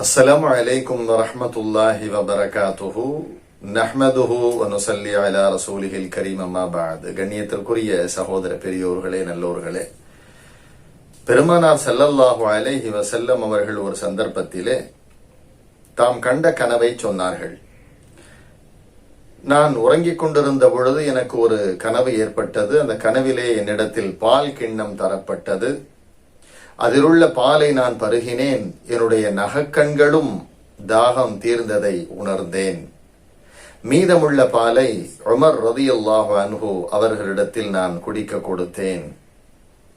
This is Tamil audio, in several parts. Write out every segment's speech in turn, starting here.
السلام عليكم ورحمة الله وبركاته நஹ்மதுஹு வனுசல்லி அலா ரசூலிஹில் கரீம் அம்மா பாத் கண்ணியத்திற்குரிய சகோதர பெரியோர்களே நல்லோர்களே பெருமானார் ஸல்லல்லாஹு அலைஹி வஸல்லம் அவர்கள் ஒரு சந்தர்ப்பத்திலே தாம் கண்ட கனவை சொன்னார்கள் நான் உறங்கிக் கொண்டிருந்த பொழுது எனக்கு ஒரு கனவு ஏற்பட்டது அந்த கனவிலே என்னிடத்தில் பால் கிண்ணம் தரப்பட்டது அதிலுள்ள பாலை நான் பருகினேன். என்னுடைய நகக்கண்களும் தாகம் தீர்ந்ததை உணர்ந்தேன். மீதமுள்ள பாலை உமர் ரதியுல்லாஹு அன்ஹு அவர்களிடத்தில் நான் குடிக்க கொடுத்தேன்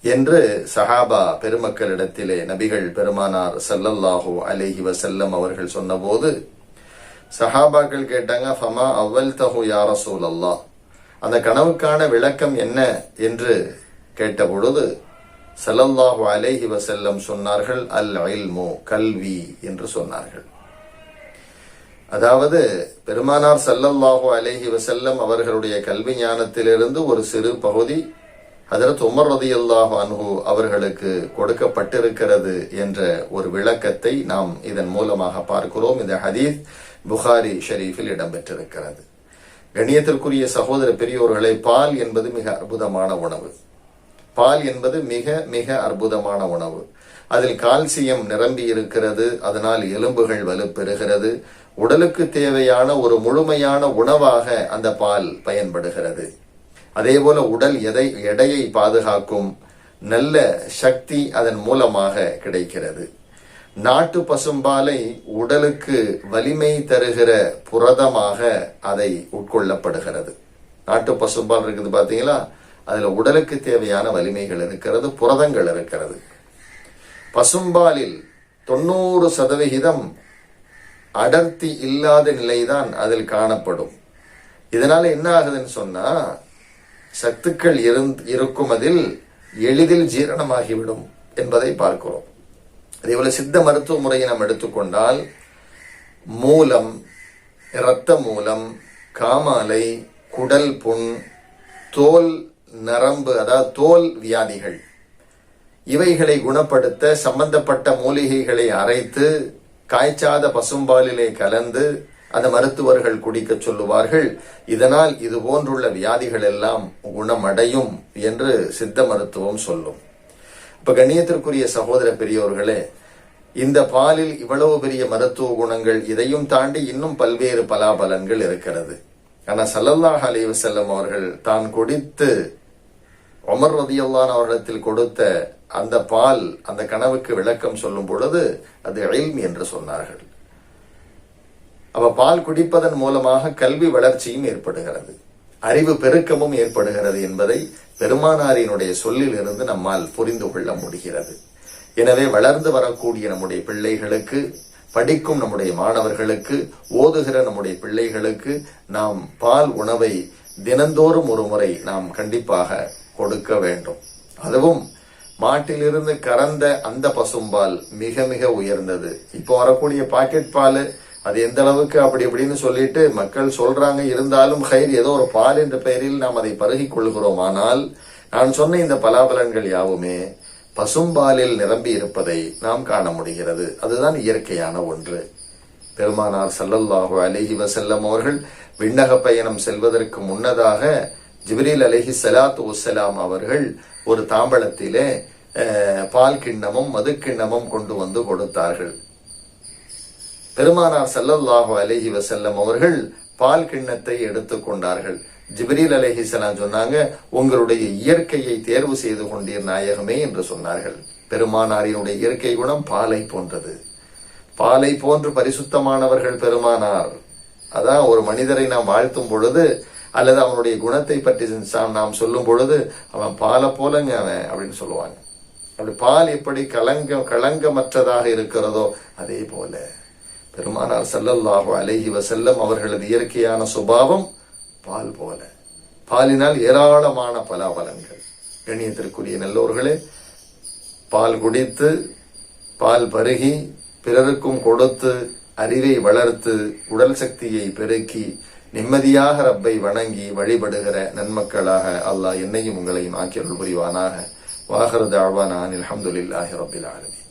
என்று சஹாபா பெருமக்களிடத்திலே நபிகள் பெருமானார் சல்லல்லாஹு அலேஹி வசல்லம் அவர்கள் சொன்னபோது சஹாபாக்கள் கேட்டாங்க ஃபமா அவ்வல் தஹு யாரசூல் ரசூலல்லாஹ்? அந்த கனவுக்கான விளக்கம் என்ன என்று கேட்டபொழுது சலல்லாஹு அலேஹி வசல்லம் சொன்னார்கள் அல் இல்மு கல்வி என்று சொன்னார்கள். அதாவது பெருமானார் சல்லல்லாஹு அலேஹி வசல்லம் அவர்களுடைய கல்வி ஞானத்திலிருந்து ஒரு சிறு பகுதி அதற்கு உமர் ரதியல்லாஹு அன்ஹு அவர்களுக்கு கொடுக்கப்பட்டிருக்கிறது என்ற ஒரு விளக்கத்தை நாம் இதன் மூலமாக பார்க்கிறோம். இந்த ஹதீஸ் புகாரி ஷரீஃபில் இடம்பெற்றிருக்கிறது. கண்ணியத்திற்குரிய சகோதர பெரியோர்களை பால் என்பது மிக அற்புதமான உணவு. பால் என்பது மிக மிக அற்புதமான உணவு. அதில் கால்சியம் நிரம்பி இருக்கிறது அதனால் எலும்புகள் வலுப்பெறுகிறது. உடலுக்கு தேவையான ஒரு முழுமையான உணவாக அந்த பால் பயன்படுகிறது. அதே போல உடல் எதை எடையை பாதுகாக்கும் நல்ல சக்தி அதன் மூலமாக கிடைக்கிறது. நாட்டு பசும்பாலை உடலுக்கு வலிமை தருகிற புரதமாக அதை உட்கொள்ளப்படுகிறது. நாட்டு பசும்பால் இருக்குது பாத்தீங்களா? அதில் உடலுக்கு தேவையான வலிமைகள் இருக்கிறது புரதங்கள் இருக்கிறது. பசும்பாலில் தொண்ணூறு சதவிகிதம் அடர்த்தி இல்லாத நிலைதான் அதில் காணப்படும். இதனால என்ன ஆகுதுன்னு சொன்னா சத்துக்கள் இருக்கும் அதில் எளிதில் ஜீரணமாகிவிடும் என்பதை பார்க்கிறோம். அதேபோல சித்த மருத்துவ முறையை நாம் எடுத்துக்கொண்டால் மூலம் இரத்த மூலம் காமாலை குடல் புண் தோல் நரம்பு அதாவது தோல் வியாதிகள். இவைகளை குணப்படுத்த சம்பந்தப்பட்ட மூலிகைகளை அரைத்து காய்ச்சாத பசும்பாலிலே கலந்து அந்த மருத்துவர்கள் குடிக்க சொல்லுவார்கள். இதனால் இது போன்றுள்ள வியாதிகள் எல்லாம் குணமடையும் என்று சித்த மருத்துவம் சொல்லும். இப்ப கண்ணியத்திற்குரிய சகோதர பெரியோர்களே இந்த பாலில் இவ்வளவு பெரிய மருத்துவ குணங்கள் இதையும் தாண்டி இன்னும் பல்வேறு பலாபலன்கள் இருக்கிறது. ஆனா சல்லல்லாஹ் அலிவசல்லம் அவர்கள் தான் குடித்து ஒமர் ரதியல்லான் அவரிடத்தில் கொடுத்த அந்த பால் அந்த கனவுக்கு விளக்கம் சொல்லும் பொழுது அது எழில்மி என்று சொன்னார்கள். அவ பால் குடிப்பதன் மூலமாக கல்வி வளர்ச்சியும் ஏற்படுகிறது. அறிவு பெருக்கமும் ஏற்படுகிறது என்பதை பெருமானாரினுடைய சொல்லில் இருந்து நம்மால் புரிந்து கொள்ள முடிகிறது. எனவே வளர்ந்து வரக்கூடிய நம்முடைய பிள்ளைகளுக்கு படிக்கும் நம்முடைய மாணவர்களுக்கு ஓதுகிற நம்முடைய பிள்ளைகளுக்கு நாம் பால் உணவை தினந்தோறும் ஒரு முறை நாம் கண்டிப்பாக கொடுக்க வேண்டும். அதுவும் மாட்டிலிருந்து கறந்த அந்த பசும்பால் மிக மிக உயர்ந்தது. இப்போ வரக்கூடிய பாக்கெட் பால் அது எந்த அளவுக்கு அப்படி இப்படின்னு சொல்லிட்டு மக்கள் சொல்றாங்க. இருந்தாலும் ஹைர் ஏதோ ஒரு பால் என்ற பெயரில் நாம் அதை பருகிக் கொள்கிறோம் ஆனால் நான் சொன்ன இந்த பலாபலன்கள் யாவுமே பசும்பாலில் நிரம்பி இருப்பதை நாம் காண முடிகிறது. அதுதான் இயற்கையான ஒன்று. பெருமானார் சல்லல்லாஹு அலஹி வசல்லம் அவர்கள் விண்ணக பயணம் செல்வதற்கு முன்னதாக ஜிப்ரீல் அலஹி சலாத் வசலாம் அவர்கள் ஒரு தாம்பளத்திலே பால் கிண்ணமும் மது கிண்ணமும் கொண்டு வந்து கொடுத்தார்கள். பெருமானார் சல்லல்லாஹு அலஹி வசல்லம் அவர்கள் பால் கிண்ணத்தை எடுத்துக்கொண்டார்கள் ஜிப்ரீல் அலஹிசலாம் சொன்னாங்க உங்களுடைய இயற்கையை தேர்வு செய்து கொண்டீர் நாயகமே என்று சொன்னார்கள். பெருமானாரினுடைய இயற்கை குணம் பாலை போன்றது. பாலை போன்று பரிசுத்தமானவர்கள் பெருமானார். அதான் ஒரு மனிதரை நாம் வாழ்த்தும் பொழுது அல்லது அவனுடைய குணத்தை பற்றி நாம் சொல்லும் பொழுது அவன் பாலை போலங்க அவன் அப்படின்னு சொல்லுவாங்க. அப்படி பால் எப்படி கலங்க களங்கமற்றதாக இருக்கிறதோ அதே போல. பெருமானார் சல்லல்லாஹு அலஹி வசல்லம் அவர்களது இயற்கையான சுபாவம் பால் போல. பாலினால் ஏராளமான பலாபலங்கள் கணியத்திற்குரிய நல்லோர்களே பால் குடித்து பால் பருகி பிறருக்கும் கொடுத்து அறிவை வளர்த்து உடல் சக்தியை பெருக்கி நிம்மதியாக ரப்பை வணங்கி வழிபடுகிற நன்மக்களாக அல்லாஹ் என்னையும் உங்களையும் ஆக்கியருள் புரிவானாக. வாகரது அழ்வானான் அலமதுல்லாஹி ரபில் ஆலமி